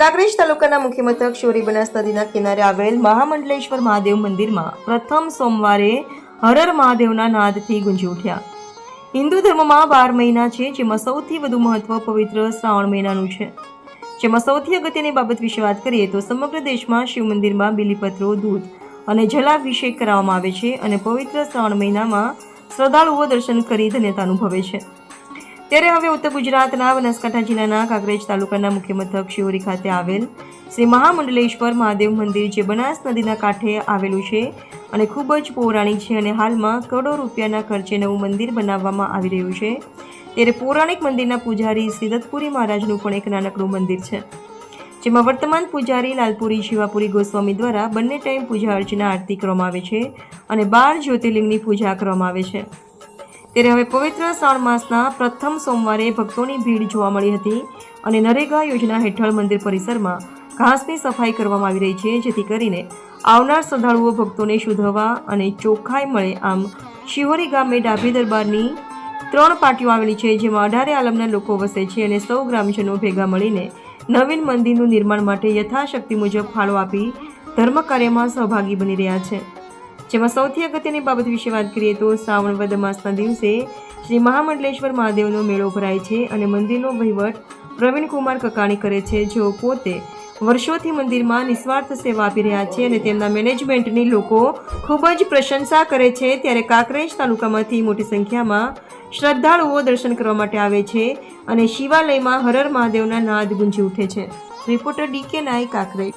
કાંકરેજ તાલુકાના મુખ્ય મથક શોરી બનાસ નદીના કિનારે આવેલ મહામંડલેશ્વર મહાદેવ મંદિરમાં પ્રથમ સોમવારે હરર મહાદેવના નાદથી ગુંજી ઉઠ્યા. હિન્દુ ધર્મમાં બાર મહિના છે, જેમાં સૌથી વધુ મહત્વ પવિત્ર શ્રાવણ મહિનાનું છે. જેમાં સૌથી અગત્યની બાબત વિશે વાત કરીએ તો સમગ્ર દેશમાં શિવ મંદિરમાં બિલીપત્રો, દૂધ અને જલાભિષેક કરાવવામાં આવે છે અને પવિત્ર શ્રાવણ મહિનામાં શ્રદ્ધાળુઓ દર્શન કરી ધન્યતા અનુભવે છે. ત્યારે હવે ઉત્તર ગુજરાતના બનાસકાંઠા જિલ્લાના કાંકરેજ તાલુકાના મુખ્ય મથક શિવરી ખાતે આવેલ શ્રી મહામંડલેશ્વર મહાદેવ મંદિર જે બનાસ નદીના કાંઠે આવેલું છે અને ખૂબ જ પૌરાણિક છે અને હાલમાં કરોડો રૂપિયાના ખર્ચે નવું મંદિર બનાવવામાં આવી રહ્યું છે. ત્યારે પૌરાણિક મંદિરના પૂજારી શ્રી દત્તપુરી મહારાજનું પણ એક નાનકડું મંદિર છે. જેમાં વર્તમાન પૂજારી લાલપુરી શિવાપુરી ગોસ્વામી દ્વારા બંને ટાઈમ પૂજા અર્ચના આરતી કરવામાં આવે છે અને બાર જ્યોતિર્લિંગની પૂજા કરવામાં આવે છે. ત્યારે હવે પવિત્ર શ્રાવણ માસના પ્રથમ સોમવારે ભક્તોની ભીડ જોવા મળી હતી અને નરેગા યોજના હેઠળ મંદિર પરિસરમાં ઘાસની સફાઈ કરવામાં આવી રહી છે, જેથી કરીને આવનાર શ્રદ્ધાળુઓ ભક્તોને શુદ્ધ અને ચોખ્ખાઈ મળે આમ શિહોરી ગામે ડાભી દરબારની ત્રણ પાર્ટીઓ આવેલી છે, જેમાં અઢારે આલમના લોકો વસે છે અને સૌ ગ્રામજનો ભેગા મળીને નવીન મંદિરનું નિર્માણ માટે યથાશક્તિ મુજબ ફાળો આપી ધર્મ કાર્યમાં સહભાગી બની રહ્યા છે. જેમાં સૌથી અગત્યની બાબત વિશે વાત કરીએ તો શ્રાવણ વદ માસના દિવસે શ્રી મહામંડલેશ્વર મહાદેવનો મેળો ભરાય છે અને મંદિરનો વહીવટ પ્રવીણકુમાર કકાણી કરે છે. જેઓ પોતે વર્ષોથી મંદિરમાં નિસ્વાર્થ સેવા આપી રહ્યા છે અને તેમના મેનેજમેન્ટની લોકો ખૂબ જ પ્રશંસા કરે છે. ત્યારે કાંકરેજ તાલુકામાંથી મોટી સંખ્યામાં શ્રદ્ધાળુઓ દર્શન કરવા માટે આવે છે અને શિવાલયમાં હરર મહાદેવના નાદ ગુંજી ઉઠે છે. રિપોર્ટર ડી કે નાય કાંકરેજ.